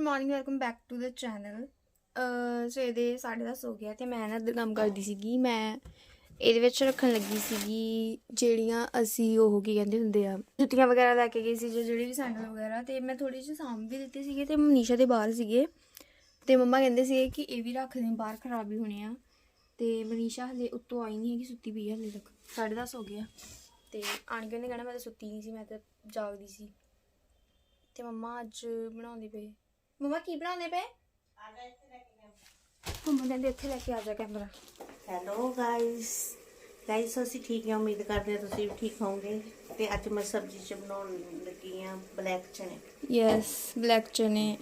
Good morning welcome back to the channel ਸਵੇਰੇ ਦੇ 10:30 ਹੋ ਗਿਆ ਤੇ ਮੈਂ ਨਾ ਇੱਧਰ ਕੰਮ ਕਰਦੀ ਸੀਗੀ। ਮੈਂ ਇਹਦੇ ਵਿੱਚ ਰੱਖਣ ਲੱਗੀ ਸੀਗੀ ਜਿਹੜੀਆਂ ਅਸੀਂ ਉਹ ਕੀ ਕਹਿੰਦੇ ਹੁੰਦੇ ਆ, ਜੁੱਤੀਆਂ ਵਗੈਰਾ ਲੈ ਕੇ ਗਈ ਸੀ ਜੋ ਜਿਹੜੀ ਵੀ ਸੈਂਡਲ ਵਗੈਰਾ ਤੇ ਮੈਂ ਥੋੜੀ ਜਿਹੀ ਸਾਂਭ ਵੀ ਦਿੱਤੀ ਸੀਗੀ ਤੇ ਮਨੀਸ਼ਾ ਦੇ ਬਾਹਰ ਸੀਗੇ। ਤੇ ਮੰਮਾ ਕਹਿੰਦੇ ਸੀਗੇ ਕਿ ਇਹ ਵੀ ਰੱਖ ਦੇ ਬਾਹਰ ਖਰਾਬ ਹੀ ਹੋਣੇ ਆ। ਤੇ ਮਨੀਸ਼ਾ ਹਲੇ ਉੱਤੋਂ ਆਈ ਨਹੀਂ ਹੈਗੀ, ਸੁੱਤੀ ਪਈ ਹੈ ਹਲੇ ਤੱਕ। 10:30 ਹੋ ਗਿਆ। ਤੇ ਆਣ ਕੇ ਉਹਨੇ ਕਹਿਣਾ ਮੈਂ ਤਾਂ ਸੁੱਤੀ ਨਹੀਂ ਸੀ, ਮੈਂ ਤਾਂ ਜਾਗਦੀ ਸੀ। ਤੇ ਮੰਮਾ ਅੱਜ ਬਣਾਉਂਦੇ ਪਏ ਮੰਮਾ ਕੀ ਬਣਾਉਂਦੇ ਪਏ ਮੰਮਾ ਕਹਿੰਦੇ ਇੱਥੇ ਲੈ ਕੇ ਆ ਜਾ ਕੈਮਰਾ ਹੈਲੋ ਗਾਇਸ ਗਾਇਸ ਅਸੀਂ ਠੀਕ ਹਾਂ ਉਮੀਦ ਕਰਦੇ ਹਾਂ ਤੁਸੀਂ ਵੀ ਠੀਕ ਹੋਵੋਗੇ ਤੇ ਅੱਜ ਮੈਂ ਸਬਜ਼ੀ ਚ ਬਣਾਉਣ ਲੱਗੀ ਹਾਂ ਬਲੈਕ ਚਨੇ ਯੈਸ ਬਲੈਕ ਚਨੇ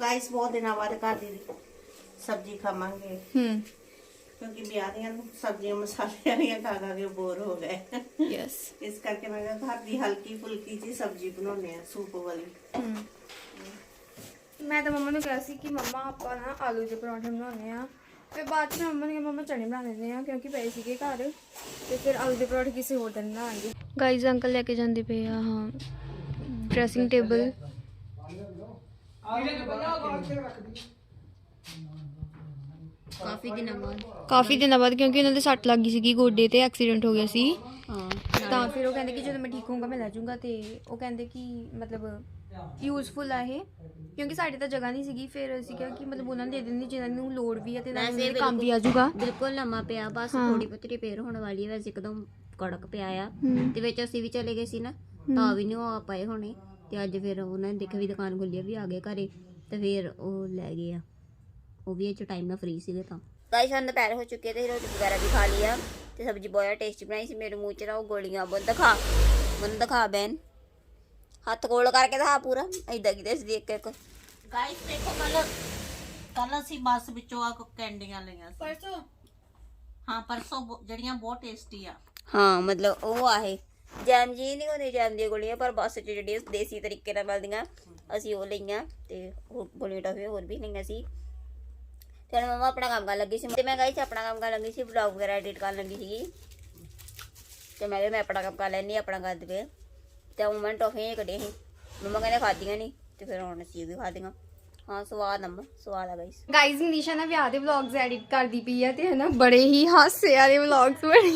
ਗਾਇਸ ਬਹੁਤ ਦਿਨਾਂ ਬਾਅਦ ਘਰ ਦੀ ਸਬਜ਼ੀ ਖਾਵਾਂਗੇ ਹਮ ਕਿਉਂਕਿ ਵਿਆਹ ਦੀਆਂ ਸਬਜ਼ੀਆਂ ਮਸਾਲੇ ਵਾਲੀਆਂ ਖਾ ਖਾ ਕੇ ਬੋਰ ਹੋ ਗਏ ਯੈਸ ਇਸ ਕਰਕੇ ਮੈਂ ਕਿਹਾ ਘਰ ਦੀ ਹਲਕੀ ਫੁਲਕੀ ਜੀ ਸਬਜ਼ੀ ਬਣਾਉਣੇ ਆ ਸੂਪ ਵਾਲੀ ਹਮ ਮੈਂ ਤਾਂ ਮੰਮਾ ਨੂੰ ਕਿਹਾ ਸੀ ਕਿ ਮੰਮਾ ਆਪਾਂ ਨਾ ਆਲੂ ਦੇ ਪਰੌਂਠੇ ਬਣਾਉਣੇ ਆ ਫਿਰ ਬਾਅਦ ਚ ਮੰਮਾ ਨੇ ਕਿਹਾ ਮੰਮਾ ਚਨੇ ਬਣਾ ਦਿੰਦੇ ਆ ਕਿਉਂਕਿ ਪਏ ਸੀਗੇ ਘਰ। ਤੇ ਫਿਰ ਆਲੂ ਦੇ ਪਰੌਂਠੇ ਕਿਸੇ ਹੋਰ ਦਿਨ ਬਣਾਵਾਂਗੇ। ਗਾਈਜ਼ ਅੰਕਲ ਲੈ ਕੇ ਜਾਂਦੇ ਪਏ ਆ ਹਾਂ। ਡਰੈਸਿੰਗ ਟੇਬਲ ਕਾਫੀ ਦਿਨਾਂ ਬਾਅਦ। ਕਾਫੀ ਦਿਨਾਂ ਬਾਅਦ ਕਿਉਂਕਿ ਉਹਨਾਂ ਦੇ ਸੱਟ ਲੱਗ ਗਈ ਸੀਗੀ ਗੋਡੇ ਤੇ ਐਕਸੀਡੈਂਟ ਹੋ ਗਿਆ ਸੀ। ਹਾਂ ਤਾਂ ਫਿਰ ਉਹ ਕਹਿੰਦੇ ਕਿ ਜਦੋਂ ਮੈਂ ਠੀਕ ਹੋਊਂਗਾ ਮੈਂ ਲੈ ਜਾਊਂਗਾ ਤੇ ਉਹ ਕਹਿੰਦੇ ਕਿ ਮਤਲਬ ਯੂਜ਼ਫੁਲ ਆ ਇਹ ਕਿਉਂਕਿ ਸਾਡੇ ਤਾਂ ਜਗ੍ਹਾ ਨਹੀਂ ਸੀਗੀ ਫਿਰ ਅਸੀਂ ਕਿਹਾ ਕਿ ਮਤਲਬ ਉਹਨਾਂ ਨੂੰ ਦੇ ਦਿੰਦੇ ਜਿਨ੍ਹਾਂ ਨੂੰ ਲੋੜ ਵੀ ਆ ਤੇ ਨਾਲ ਉਹਨਾਂ ਦੇ ਕੰਮ ਵੀ ਆ ਜਾਊਗਾ। ਬਿਲਕੁਲ ਲੰਮਾ ਪਿਆ ਬਸ ਹਾਂ। ਥੋੜੀ ਬਹੁਤੀ ਰਿਪੇਅਰ ਹੋਣ ਵਾਲੀ ਹੈ ਵੈਸੇ ਇੱਕਦਮ ਕੜਕ ਪਿਆ ਆ। ਤੇ ਵਿੱਚ ਅਸੀਂ ਵੀ ਚਲੇ ਗਏ ਸੀ ਨਾ ਤਾਂ ਵੀ ਨਹੀਂ ਉਹ ਆ ਪਾਏ ਹੋਣੇ ਤੇ ਅੱਜ ਫਿਰ ਉਹਨਾਂ ਨੇ ਦੇਖਿਆ ਵੀ ਦੁਕਾਨ ਖੁੱਲੀ ਆ ਵੀ ਆ ਗਏ ਘਰੇ ਤੇ ਫਿਰ ਉਹ ਲੈ ਗਏ ਆ। ਉਹ ਵੀ ਇਹ ਚ ਟਾਈਮ ਨਾਲ ਫ੍ਰੀ ਸੀਗੇ ਤਾਂ। ਗਾਇਸ ਸਾਨੂੰ ਦੁਪਹਿਰ ਹੋ ਚੁੱਕੀ ਤੇ ਰੋਟੀ ਵਗੈਰਾ ਵੀ ਖਾ ਲਈ ਆ ਤੇ ਸਬਜ਼ੀ ਬਹੁਤ ਟੇਸਟੀ ਬਣਾਈ ਸੀ ਮੇਰੇ ਮੂੰਹ ਚ ਨਾ ਉਹ ਗੋਲੀਆਂ ਬੰਦ ਦਿਖਾ ਬੰਦ ਦਿਖਾ ਬੈਨ ਹੱਥ ਕੋਲ ਕਰਕੇ ਦਿਖਾ ਪੂਰਾ ਐਦਾਂ ਕਿਤੇ ਸੀ ਇੱਕ ਇੱਕ ਗਾਇਸ ਦੇਖੋ ਕੱਲ ਕੱਲ ਅਸੀਂ ਬੱਸ ਵਿੱਚੋਂ ਆ ਕੈਂਡੀਆਂ ਲਈਆਂ ਸੀ ਪਰਸੋਂ ਹਾਂ ਪਰਸੋਂ ਬਹੁ- ਜਿਹੜੀਆਂ ਬਹੁਤ ਟੇਸਟੀ ਆ ਹਾਂ ਮਤਲਬ ਉਹ ਆਹੇ ਜੈਮ ਜੀ ਨਹੀਂ ਹੁੰਦੀ ਜੈਮ ਦੀਆਂ ਗੋਲੀਆਂ ਪਰ ਬੱਸ 'ਚ ਜਿਹੜੀਆਂ ਦੇਸੀ ਤਰੀਕੇ ਨਾਲ ਮਿਲਦੀਆਂ ਅਸੀਂ ਉਹ ਲਈਆਂ ਤੇ ਉਹ ਗੋਲੀਆਂ ਟਾਫੀਆਂ ਹੋਰ ਵੀ ਲਈਆਂ ਸੀ ਤੇ ਹੁਣ ਮਮਾ ਆਪਣਾ ਕੰਮ ਕਰਨ ਲੱਗੀ ਸੀ ਤੇ ਮੈਂ ਗਈ ਸੀ ਆਪਣਾ ਕੰਮ ਕਰਨ ਲੱਗੀ ਸੀ ਵਲੌਗ ਵਗੈਰਾ ਐਡਿਟ ਕਰਨ ਲੱਗੀ ਸੀਗੀ ਤੇ ਮੈਂ ਕਿਹਾ ਮੈਂ ਆਪਣਾ ਕੰਮ ਕਰ ਲੈਣੀ ਆਪਣਾ ਕਰ ਦਵੇ ਤੇ ਉਹ ਮੈਂ ਟਾਫੀਆਂ ਹੀ ਕੱਢੀਆਂ ਸੀ। ਮਮਾ ਕਹਿੰਦੇ ਖਾਧੀਆਂ ਨਹੀਂ ਤੇ ਫਿਰ ਹੁਣ ਅਸੀਂ ਵੀ ਖਾਧੀਆਂ। ਹਾਂ ਸਵਾਦ ਨੰਮ ਸਵਾਦ ਆ ਗਾਈਸ ਗਾਈਜ਼ ਮਨੀਸ਼ਾ ਨਾ ਵਿਆਹ ਦੇ ਵਲੌਗਸ ਐਡਿਟ ਕਰਦੀ ਪਈ ਆ ਤੇ ਹਨਾ ਬੜੇ ਹੀ ਹਾਸੇ ਵਾਲੇ ਵਲੌਗਸ ਬਣੇ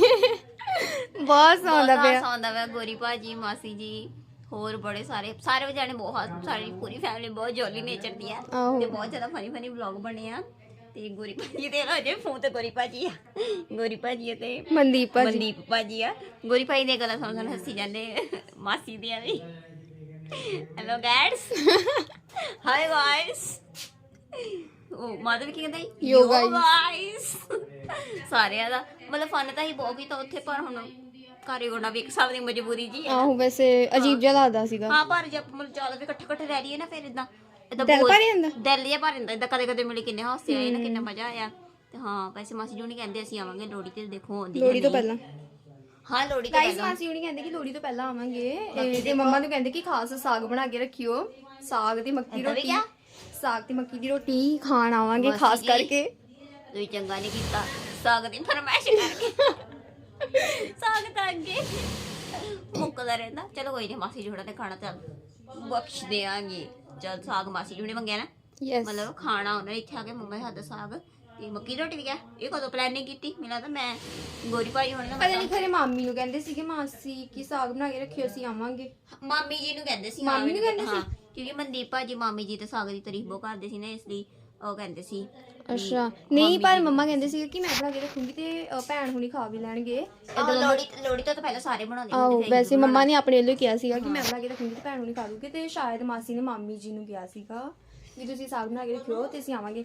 ਬਹੁਤ ਸੌਂਦਾ ਪਿਆ। ਸੌਂਦਾ ਪਿਆ ਗੋਰੀ ਭਾਜੀ ਮਾਸੀ ਜੀ ਹੋਰ ਬੜੇ ਸਾਰੇ। ਸਾਰੇ ਜਾਣੇ ਬਹੁਤ ਸਾਰੀ ਪੂਰੀ ਫੈਮਿਲੀ ਬਹੁਤ ਜੋਲੀ ਨੇਚਰ ਦੀ ਆ। ਤੇ ਬਹੁਤ ਜ਼ਿਆਦਾ ਫਨੀ ਫਨੀ ਵਲੌਗ ਬਣੇ ਆ। ਤੇ ਗੋਰੀ ਭਾਜੀ ਦੇ ਲੋ ਜੇ ਫੋਨ ਤੇ ਗੋਰੀ ਭਾਜੀ ਆ। ਗੋਰੀ ਭਾਜੀ ਆ ਤੇ ਮਨਦੀਪ ਭਾਜੀ। ਮਨਦੀਪ ਭਾਜੀ ਆ। ਗੋਰੀ ਭਾਈ ਦੀਆਂ ਗੱਲਾਂ ਸੁਣ ਸੁਣ ਹੱਸੀ ਜਾਂਦੇ ਮਾਸੀ ਦੀਆਂ ਵੀ। ਹੈਲੋ ਗਾਇਸ ਹਾਈ ਗਾਇਸ ਉਹ ਮਾਧਵ ਕੀ ਕਹਿੰਦਾ? ਸੀ? Yo, Yo, guys. guys। ਸਾਰਿਆਂ ਦਾ। ਮਤਲਬ ਫਨ ਤਾਂ ਹੀ ਬਹੁਤ ਕੀਤਾ ਉੱਥੇ ਪਰ ਹੁਣ ਘਰੇ ਹੋਣਾ ਵੀ ਇੱਕ ਹਿਸਾਬ ਦੀ ਮਜਬੂਰੀ ਜੀ ਹੈ ਆਹੋ ਵੈਸੇ ਅਜੀਬ ਜਿਹਾ ਲੱਗਦਾ ਸੀਗਾ। ਹਾਂ ਪਰ ਜੇ ਮਤਲਬ ਜ਼ਿਆਦਾ ਵੀ ਇਕੱਠੇ ਇਕੱਠੇ ਰਹਿ ਰਹੀਏ ਨਾ ਫਿਰ ਇਦਾਂ ਇਦਾਂ ਦਿਲ ਭਰ ਜਾਂਦਾ? ਦਿਲ ਜਿਹਾ ਭਰ ਜਾਂਦਾ ਇਦਾਂ ਕਦੇ ਕਦੇ ਮਿਲੇ ਕਿੰਨੇ ਹਾਸੇ ਆਏ ਨਾ ਕਿੰਨਾ ਮਜ਼ਾ ਆਇਆ। ਤੇ ਹਾਂ ਵੈਸੇ ਮਾਸੀ ਜੀ ਹੁਣੀ ਕਹਿੰਦੇ ਅਸੀਂ ਆਵਾਂਗੇ ਲੋੜੀ ਤੇ ਦੇਖੋ ਆਉਂਦੀ ਲੋੜੀ ਤੋਂ। ਪਹਿਲਾਂ। ਹਾਂ ਲੋੜੀ ਤੋਂ ਗਾਈਸ ਪਹਿਲਾਂ। ਮਾਸੀ ਹੁਣੀ ਕਹਿੰਦੇ ਕਿ ਲੋੜੀ ਤੋਂ ਪਹਿਲਾਂ ਆਵਾਂਗੇ। ਇਹ ਤੇ ਮੰਮਾ ਨੂੰ ਕਹਿੰਦੇ ਕਿ ਖਾਸ ਸਾਗ ਬਣਾ ਕੇ ਰੱਖਿਓ। ਸਾਗ ਤੇ ਮੱਕੀ ਦੀ ਏਦਾਂ ਵੀ ਰੋਟੀ। ਕਿਆ? ਸਾਗ ਤੇ ਮੱਕੀ ਦੀ ਰੋਟੀ ਖਾਣ ਆਵਾਂਗੇ ਮਾਸੀ ਖਾਸ ਜੀ। ਕਰਕੇ। ਤੁਸੀਂ ਚੰਗਾ ਨਹੀਂ ਕੀਤਾ। ਸਾਗ ਦੀ ਫਰਮਾਇਸ਼ ਕਰਕੇ। ਸਾਗ ਤਾਂ ਅੱਗੇ ਮੁੱਕਦਾ ਰਹਿੰਦਾ। ਚਲੋ ਕੋਈ ਨਹੀਂ ਮਾਸੀ ਜੋੜਾ ਤੇ ਖਾਣਾ ਚੱਲ ਬਖਸ਼ ਦੇਾਂਗੇ ਜਦ ਸਾਗ ਮਾਸੀ ਜੋੜੇ ਮੰਗਿਆ ਨਾ ਯੈਸ ਮਤਲਬ ਖਾਣਾ ਉਹਨਾਂ ਨੇ ਇੱਥੇ ਆ ਕੇ ਮੰਮਾ ਦਾ ਸਾਗ ਤੇ ਮੱਕੀ ਦੀ ਰੋਟੀ ਵੀ ਗਿਆ ਇਹ ਕਦੋਂ ਪਲੈਨਿੰਗ ਕੀਤੀ? ਮੈਨੂੰ ਲੱਗਦਾ ਮੈਂ ਗੋਰੀ ਭਾਈ ਹੋਣੇ ਪਤਾ ਨਾ ਨਹੀਂ ਖਰੇ ਮਾਮੀ ਨੂੰ ਕਹਿੰਦੇ ਸੀਗੇ ਮਾਸੀ ਕਿ ਸਾਗ ਬਣਾ ਕੇ ਰੱਖਿਓ ਅਸੀਂ ਆਵਾਂਗੇ। ਮਾਮੀ ਜੀ ਨੂੰ ਕਹਿੰਦੇ ਸੀ ਮਾਮੀ ਨੂੰ ਕਹਿੰਦੇ ਹਾਂ ਕਿਉਂਕਿ ਮਨਦੀਪ ਭਾਜੀ ਮਾਮੀ ਜੀ ਤੇ ਸਾਗ ਦੀ ਤਾਰੀਫ ਬਹੁਤ ਕਰਦੇ ਸੀ ਨਾ ਇਸ ਲਈ ਉਹ ਕਹਿੰਦੇ ਸੀ ਅੱਛਾ। ਨਹੀਂ ਪਰ ਮੰਮਾ ਕਹਿੰਦੇ ਸੀਗੇ ਕਿ ਮੈਂ ਬਣਾ ਕੇ ਰੱਖੂੰਗੀ ਤੇ ਅ, ਭੈਣ ਹੁਣੀ ਖਾ ਵੀ ਲੈਣਗੇ। ਆਹ ਲੋੜੀ ਲੋੜੀ ਤੋਂ ਤਾਂ ਪਹਿਲਾਂ ਸਾਰੇ ਬਣਾਉਂਦੇ ਆਹੋ ਹੁੰਦੇ ਸੀ ਵੈਸੇ ਮੰਮਾ ਨੇ ਆਪਣੇ ਵੱਲੋਂ ਕਿਹਾ ਸੀਗਾ ਕਿ ਮੈਂ ਬਣਾ ਕੇ ਰੱਖੂੰਗੀ ਤੇ ਭੈਣ ਹੁਣੀ ਖਾ ਲੂਗੀ ਤੇ ਸ਼ਾਇਦ ਮਾਸੀ ਨੇ ਮਾਮੀ ਜੀ ਨੂੰ ਕਿਹਾ ਸੀਗਾ ਕਿ ਤੁਸੀਂ ਸਾਗ ਬਣਾ ਕੇ ਰੱਖਿਓ ਤੇ ਅਸੀਂ ਆਵਾਂਗੇ।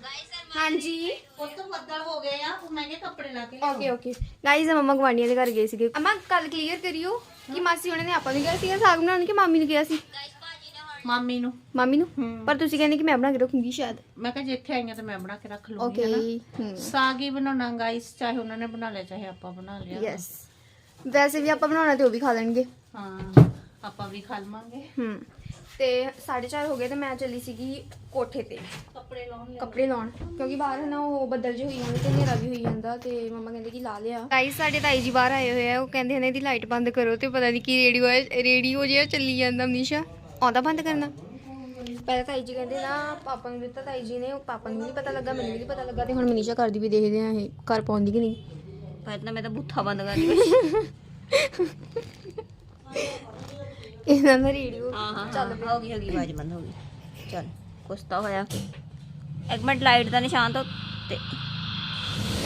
ਹਾਂਜੀ। ਪੁੱਤ ਬੱਦਲ ਹੋ ਗਏ ਆ ਮੈਂ ਕਿਹਾ ਕੱਪੜੇ ਲਾ ਕੇ ਓਕੇ ਓਕੇ ਗਾਈਜ਼ ਮੰਮਾ ਗਵਾਂਡੀਆਂ ਦੇ ਘਰ ਗਏ ਸੀਗੇ। ਅਮਾ ਕੱਲ ਕਲੀਅਰ ਕਰਿਓ ਕਿ ਮਾਸੀ ਉਹਨਾਂ ਨੇ ਆਪਾਂ ਨੂੰ ਕਿਹਾ ਸੀਗਾ ਸਾਗ ਬਣਾਉਣ ਕਿ ਮਾਮੀ ਨੂੰ ਕਿਹਾ ਸੀ? ਮਾਮੀ ਨੂੰ। ਮਾਮੀ ਨੂੰ? ਪਰ ਤੁਸੀਂ ਕਹਿੰਦੇ ਕਿ ਮੈਂ ਬਣਾ ਕੇ ਰੱਖੂੰਗੀ ਸ਼ਾਇਦ। ਮੈਂ ਕਿਹਾ ਜੇ ਇੱਥੇ ਆਈਆਂ ਤਾਂ ਮੈਂ ਬਣਾ ਕੇ ਰੱਖ ਲੂੰਗੀ ਓਕੇ ਸਾਗ ਹੀ ਬਣਾਉਣਾ ਗਾਇਸ ਚਾਹੇ ਉਹਨਾਂ ਨੇ ਬਣਾ ਲਿਆ ਚਾਹੇ ਆਪਾਂ ਬਣਾ ਲਿਆ। ਯੈਸ ਵੈਸੇ ਵੀ ਆਪਾਂ ਬਣਾਉਣਾ ਤੇ ਉਹ ਵੀ ਖਾ ਲੈਣਗੇ। ਹਾਂ ਆਪਾਂ ਵੀ ਖਾ ਲਵਾਂਗੇ। ਹੂੰ। ਤੇ 4:30 ਹੋ ਗਏ ਤੇ ਮੈਂ ਚੱਲੀ ਸੀਗੀ ਕੋਠੇ ਤੇ। ਕੱਪੜੇ ਲਾਉਣ ਕੱਪੜੇ ਲਾਉਣ। ਕਿਉਂਕਿ ਬਾਹਰ ਨਾ ਉਹ ਬੱਦਲ ਜਿਹੇ ਹੋਈ ਜਾਂਦੇ ਤੇ ਹਨੇਰਾ ਵੀ ਹੋਈ ਜਾਂਦਾ ਤੇ ਮੰਮਾ ਕਹਿੰਦੇ ਕਿ ਲਾ ਲਿਆ। ਗਾਈਸ ਸਾਡੇ ਤਾਈ ਜੀ ਬਾਹਰ ਆਏ ਹੋਏ ਆ ਉਹ ਕਹਿੰਦੇ ਨੇ ਇਹਦੀ ਲਾਈਟ ਬੰਦ ਕਰੋ ਤੇ ਪਤਾ ਨਹੀਂ ਕੀ ਰੇਡੀਓ ਹੈ ਰੇਡੀਓ ਜਿਹਾ ਚੱਲੀ ਜਾਂਦਾ ਮਨੀਸ਼ਾ ਆਉਂਦਾ ਬੰਦ ਕਰਨਾ? ਪਹਿਲਾਂ ਤਾਈ ਜੀ ਕਹਿੰਦੇ ਨਾ ਪਾਪਾ ਨੂੰ ਦਿੱਤਾ ਤਾਈ ਜੀ ਨੇ ਉਹ ਪਾਪਾ ਨੂੰ ਵੀ ਨਹੀਂ ਪਤਾ ਲੱਗਾ ਮੈਨੂੰ ਵੀ ਨਹੀਂ ਪਤਾ ਲੱਗਾ ਤੇ ਹੁਣ ਮਨੀਸ਼ਾ ਕਰਦੀ ਵੀ ਦੇਖਦੇ ਆ ਇਹ ਕਰ ਪਾਉਂਦੀ ਕਿ ਨਹੀਂ? ਪਹਿਲਾਂ ਤਾਂ ਮੈਂ ਤਾਂ ਬੁੱਥਾ ਬੰਦ ਕਰ ਲਈ ਇਹਨਾਂ ਦਾ ਰੇਡੀਓ ਹਾਂ ਹਾਂ ਚੱਲ ਹੋ ਗਈ ਹੋ ਗਈ ਆਵਾਜ਼ ਬੰਦ ਹੋ ਗਈ। ਚੱਲ ਕੁਛ ਤਾਂ ਹੋਇਆ। ਇੱਕ ਮਿੰਟ ਲਾਈਟ ਦਾ ਨਿਸ਼ਾਨ ਤੋਂ ਤੇ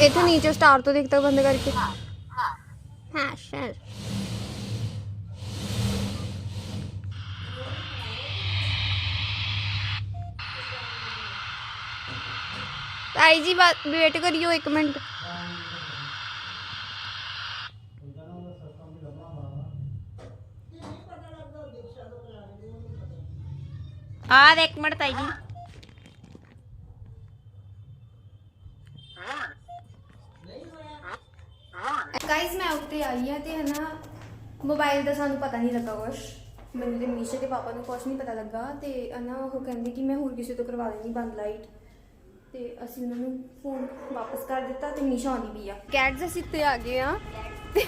ਇੱਥੇ ਨੀਚੇ ਸਟਾਰ ਤੋਂ ਦੇਖਤਾ ਬੰਦ ਕਰਕੇ। ਹਾਂ ਸ਼ਰ ਤਾਈ ਜੀ ਵੇਟ ਕਰਿਓ ਇੱਕ ਮਿੰਟ। ਆ ਦੇ ਇੱਕ ਮਿੰਟ ਤਾਈ ਜੀ। ਗਾਇਸ ਮੈਂ ਉੱਤੇ ਆਈ ਆ ਤੇ ਹਨਾ ਮੋਬਾਈਲ ਦਾ ਸਾਨੂੰ ਪਤਾ ਨਹੀਂ ਲੱਗਾ ਕੁਛ। ਮੈਨੂੰ ਤੇ ਮੀਸ਼ਾ ਤੇ ਪਾਪਾ ਨੂੰ ਕੁਛ ਨਹੀਂ ਪਤਾ ਲੱਗਾ ਤੇ ਹਨਾ, ਉਹ ਕਹਿੰਦੇ ਕਿ ਮੈਂ ਹੋਰ ਕਿਸੇ ਤੋਂ ਕਰਵਾ ਲੈਣੀ ਬੰਦ ਲਾਈਟ ਤੇ ਅਸੀਂ ਉਹਨਾਂ ਨੂੰ ਫੋਨ ਵਾਪਸ ਕਰ ਦਿੱਤਾ ਤੇ ਮਨੀਸ਼ਾ ਆਉਂਦੀ ਵੀ ਆ। ਕੈਟਸ ਅਸੀਂ ਉੱਤੇ ਆ ਗਏ ਆ। ਤੇ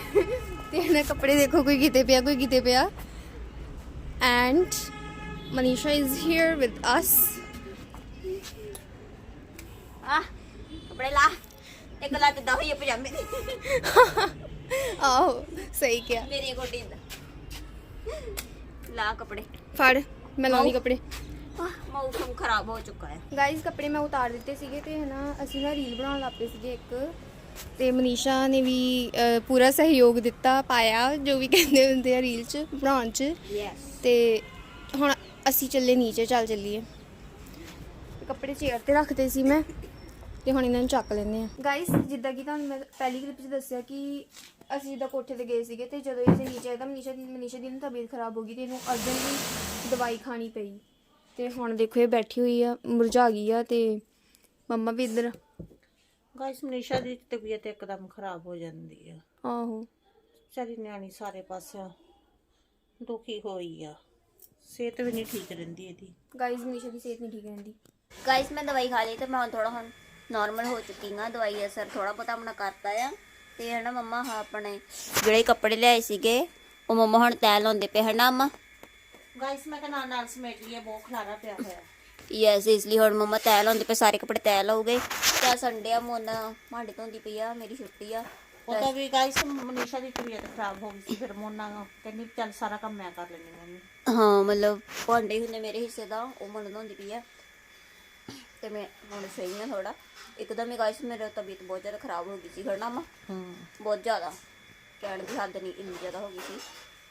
ਤੇ ਹਨਾ ਕੱਪੜੇ ਦੇਖੋ ਕੋਈ ਕਿਤੇ ਪਿਆ ਕੋਈ ਕਿਤੇ ਪਿਆ। And Manisha is here with us ਆ ਕੱਪੜੇ ਲਾ। ਇੱਕ ਲੱਤ ਦਾ ਹੋਈ ਆ ਪਜਾਮੇ ਦੀ। ਆਹੋ ਸਹੀ ਕਿਹਾ। ਮੇਰੀ ਗੋਡੀ ਦਾ। ਲਾ ਕੱਪੜੇ। ਫੜ ਮੈਂ ਲਾਉਣੀ ਕੱਪੜੇ। ਮੌਸਮ ਖਰਾਬ ਹੋ ਚੁੱਕਾ ਹੈ। ਗਾਇਸ ਕੱਪੜੇ ਮੈਂ ਉਤਾਰ ਦਿੱਤੇ ਸੀਗੇ ਤੇ ਹਨਾ ਅਸੀਂ ਨਾ ਰੀਲ ਬਣਾਉਣ ਲੱਗ ਪਏ ਸੀਗੇ ਇੱਕ। ਤੇ ਮਨੀਸ਼ਾ ਨੇ ਵੀ ਪੂਰਾ ਸਹਿਯੋਗ ਦਿੱਤਾ ਪਾਇਆ ਜੋ ਵੀ ਕਹਿੰਦੇ ਹੁੰਦੇ ਆ ਰੀਲ 'ਚ ਬਣਾਉਣ 'ਚ। ਯੈਸ ਤੇ ਹੁਣ ਅਸੀਂ ਚੱਲੇ ਨੀਚੇ ਚੱਲ ਚੱਲੀਏ। ਕੱਪੜੇ ਚੇਅਰ ਤੇ ਰੱਖਦੇ ਸੀ ਮੈਂ ਤੇ ਹੁਣ ਇਹਨਾਂ ਨੂੰ ਚੱਕ ਲੈਂਦੇ ਆ ਗਾਇਸ ਜਿੱਦਾਂ ਕਿ ਤੁਹਾਨੂੰ ਮੈਂ ਪਹਿਲੀ ਕਲਿੱਪ 'ਚ ਦੱਸਿਆ ਕਿ ਅਸੀਂ ਜਿੱਦਾਂ ਕੋਠੇ ਤੇ ਗਏ ਸੀਗੇ ਤੇ ਜਦੋਂ ਇਹ ਨੀਚੇ ਆਇਆ ਤਾਂ ਮਨੀਸ਼ਾ ਦੀ ਮਨੀਸ਼ਾ ਦੀ ਨਾ ਤਬੀਅਤ ਖਰਾਬ ਹੋ ਗਈ ਤੇ ਇਹਨੂੰ ਅਰਜੈਂਟਲੀ ਦਵਾਈ ਖਾਣੀ ਪਈ। ਤੇ ਹੁਣ ਦੇਖੋ ਇਹ ਬੈਠੀ ਹੋਈ ਆ ਮੁਰਝਾ ਗਈ ਆ ਤੇ ਮੰਮਾ ਵੀ ਇੱਧਰ। ਗਾਇਸ ਮਨੀਸ਼ਾ ਦੀ ਤਬੀਅਤ ਇੱਕਦਮ ਖਰਾਬ ਹੋ ਜਾਂਦੀ ਆ। ਆਹੋ। ਵਿਚਾਰੀ ਨਿਆਣੀ ਸਾਰੇ ਪਾਸਿਓਂ ਦੁਖੀ ਹੋਈ ਆ। ਸਿਹਤ ਵੀ ਨਹੀਂ ਠੀਕ ਰਹਿੰਦੀ ਇਹਦੀ। ਗਾਇਸ ਮਨੀਸ਼ਾ ਦੀ ਸਿਹਤ ਨਹੀਂ ਠੀਕ ਰਹਿੰਦੀ। ਗਾਇਸ ਮੈਂ ਦਵਾਈ ਖਾ ਲਈ ਤੇ ਮੈਂ ਹੁਣ ਥੋੜਾ ਹੁਣ ਨਾਰਮਲ ਹੋ ਚੁੱਕੀ ਹਾਂ ਦਵਾਈ ਅਸਰ ਥੋੜਾ ਬਹੁਤਾ ਆਪਣਾ ਕਰਤਾ ਆ। ਤੇ ਹਨਾ ਮੰਮਾ ਹਾਂ ਆਪਣੇ ਜਿਹੜੇ ਕੱਪੜੇ ਲਿਆਏ ਸੀਗੇ ਉਹ ਮੰਮਾ ਹੁਣ ਤੈਅ ਲਾਉਂਦੇ ਪਏ ਹਨਾ ਮੰਮਾ ਗਾਇਸ ਮੈਂ ਤਾਂ ਨਾਲ ਨਾਲ ਸਮੇਟ ਲਈ ਬਹੁਤ ਖਲਾਰਾ ਪਿਆ ਹੋਇਆ ਯੈਸ ਇਸ ਲਈ ਹੁਣ ਮੰਮਾ ਤੈਅ ਲਾਉਂਦੇ ਪਏ ਸਾਰੇ ਕੱਪੜੇ ਤੈਅ ਲਾਉਗੇ ਤੇ ਸੰਡੇ ਆ ਮੋਨਾ ਭਾਂਡੇ ਧੋਂਦੀ ਪਈ ਆ ਮੇਰੀ ਛੁੱਟੀ ਆ। ਉਹਦਾ ਵੀ ਗਾਇਸ ਮਨੀਸ਼ਾ ਦੀ ਤਬੀਅਤ ਖਰਾਬ ਹੋ ਗਈ ਸੀ ਫਿਰ ਮੋਨਾ ਕਹਿੰਦੀ ਚੱਲ ਸਾਰਾ ਕੰਮ ਮੈਂ ਕਰ ਲੈਣੀ ਮੰਮੀ। ਹਾਂ ਮਤਲਬ ਭਾਂਡੇ ਹੀ ਹੁੰਦੇ ਮੇਰੇ ਹਿੱਸੇ ਦਾ ਉਹ ਮਨ ਧੋਂਦੀ ਪਈ ਆ। ਤੇ ਮੈਂ ਹੁਣ ਸਹੀ ਆ ਥੋੜਾ ਇੱਕਦਮ ਹੀ ਗਾਇਸ ਮੇਰੀ ਤਬੀਅਤ ਬਹੁਤ ਜ਼ਿਆਦਾ ਖਰਾਬ ਹੋ ਗਈ ਸੀ ਹਨਾ ਮੰਮਾ? ਹੂੰ। ਬਹੁਤ ਜ਼ਿਆਦਾ। ਕਹਿਣ ਦੀ ਹੱਦ ਨਹੀਂ ਇੰਨੀ ਜ਼ਿਆਦਾ ਹੋ ਗਈ ਸੀ।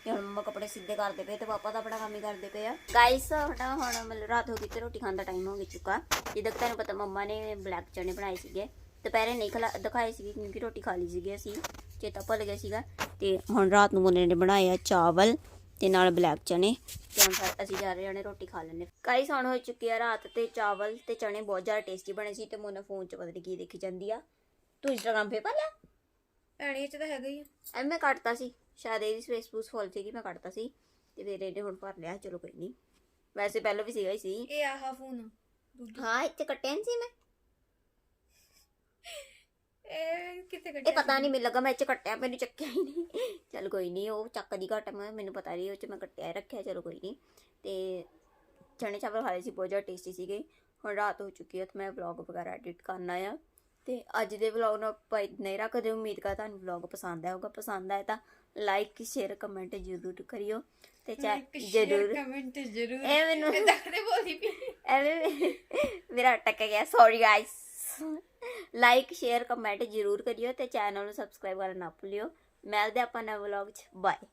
ਕਿ ਹੁਣ ਮੰਮਾ ਕੱਪੜੇ ਸਿੱਧੇ ਕਰਦੇ ਪਏ ਤੇ ਪਾਪਾ ਤਾਂ ਆਪਣਾ ਕੰਮ ਹੀ ਕਰਦੇ ਪਏ ਆ। ਗਾਇਸ ਹਟਾ ਹੁਣ ਮਤਲਬ ਰਾਤ ਹੋ ਗਈ ਤੇ ਰੋਟੀ ਖਾਣ ਦਾ ਟਾਈਮ ਹੋ ਗਿਆ ਚੁੱਕਾ। ਜਿੱਦਾਂ ਤੁਹਾਨੂੰ ਪਤਾ ਮੰਮਾ ਨੇ ਬਲੈਕ ਚਨੇ ਬਣਾਏ ਸੀਗੇ। ਦੁਪਹਿਰੇ ਨਹੀਂ ਖਲਾ, ਦਿਖਾਏ ਸੀਗੇ ਕਿਉਂਕਿ ਰੋਟੀ ਖਾ ਲਈ ਸੀਗੀ ਅਸੀਂ। ਚੇਤਾ ਭੁੱਲ ਗਿਆ ਸੀਗਾ। ਤੇ ਹੁਣ ਰਾਤ ਨੂੰ ਮੁੰਨੇ ਨੇ ਬਣਾਏ ਆ ਚਾਵਲ ਤੇ ਨਾਲ ਬਲੈਕ ਚਨੇ। ਤੇ ਹੁਣ ਫਿਰ ਅਸੀਂ ਜਾ ਰਹੇ ਹਾਂ ਰੋਟੀ ਖਾ ਲੈਣੇ ਗਾਇਸ ਹੁਣ ਹੋ ਚੁੱਕੀ ਆ ਰਾਤ ਤੇ ਚਾਵਲ ਤੇ ਚਨੇ ਬਹੁਤ ਜ਼ਿਆਦਾ ਟੇਸਟੀ ਬਣੇ ਸੀ ਤੇ ਮੋਨਾ ਫੋਨ 'ਚ ਪਤਾ ਨਹੀਂ ਕੀ ਦੇਖੀ ਜਾਂਦੀ ਆ। ਤੂੰ ਇੰਸਟਾਗ੍ਰਾਮ ਤੇ ਪਾ ਲਿਆ ਭੈਣੇ ਇਹ ਚ ਤਾਂ ਹੈਗਾ ਹੀ ਆ। ਐ ਮੈਂ ਕੱਟਤਾ ਸੀ। ਸ਼ਾਇਦ ਇਹਦੀ ਸਪੇਸ ਪੂਸ ਫੁੱਲ ਸੀਗੀ ਮੈਂ ਕੱਟਤਾ ਸੀ। ਤੇ ਫਿਰ ਇਹਨੇ ਹੁਣ ਭਰ ਲਿਆ ਚਲੋ ਕੋਈ ਨਹੀਂ। ਵੈਸੇ ਪਹਿਲਾਂ ਵੀ ਸੀਗਾ ਹੀ ਸੀ। ਇਹ ਆਹਾ ਫੋਨ ਹਾਂ ਇੱਥੇ ਕੱਟਿਆ ਨੀ ਸੀ ਮੈਂ। ਇਹ ਕਿੱਥੇ ਇਹ ਪਤਾ ਨਹੀਂ ਮੈਨੂੰ ਲੱਗਾ ਮੈਂ ਇੱਥੇ ਕੱਟਿਆ ਮੈਨੂੰ ਚੱਕਿਆ ਹੀ ਨਹੀਂ। ਚਲ ਕੋਈ ਨਹੀਂ ਉਹ ਚੱਕਦੀ ਘੱਟ ਮੈਂ ਮੈਨੂੰ ਪਤਾ ਨਹੀਂ ਉਹ ਚ ਮੈਂ ਕੱਟਿਆ ਹੀ ਰੱਖਿਆ ਚਲੋ ਕੋਈ ਨਹੀਂ। ਤੇ ਚਣੇ ਚਾਵਲ ਖਾ ਲਏ ਸੀ ਬਹੁਤ ਜ਼ਿਆਦਾ ਟੇਸਟੀ ਸੀਗੇ। ਹੁਣ ਰਾਤ ਹੋ ਚੁੱਕੀ ਹੈ ਤੇ ਮੈਂ ਵਲੌਗ ਵਗੈਰਾ ਐਡਿਟ ਕਰਨਾ ਆ। ਤੇ ਅੱਜ ਦੇ ਵਲੌਗ ਨੂੰ ਆਪਾਂ ਇਤਨਾ ਹੀ ਰੱਖਦੇ ਉਮੀਦ ਕਰ ਤੁਹਾਨੂੰ ਵਲੌਗ ਪਸੰਦ ਆਇਆ ਹੋਗਾ ਪਸੰਦ ਆਇਆ ਤਾਂ ਲਾਈਕ ਸ਼ੇਅਰ ਕਮੈਂਟ ਜ਼ਰੂਰ ਕਰਿਓ ਤੇ ਜਰੂਰ ਕਮੈਂਟ ਜ਼ਰੂਰ ਇਹ ਮੈਨੂੰ ਦੱਸਦੇ ਬੋਲੀ ਵੀ ਐਵੇਂ ਮੇਰਾ ਟੱਕ ਗਿਆ। Sorry guys like share comment ਜ਼ਰੂਰ ਕਰਿਓ ਤੇ ਚੈਨਲ ਨੂੰ ਸਬਸਕ੍ਰਾਈਬ ਕਰਨਾ ਨਾ ਭੁੱਲਿਓ। ਮਿਲਦੇ ਆਪਾਂ ਨਵੇਂ ਵਲੌਗ 'ਚ। ਬਾਏ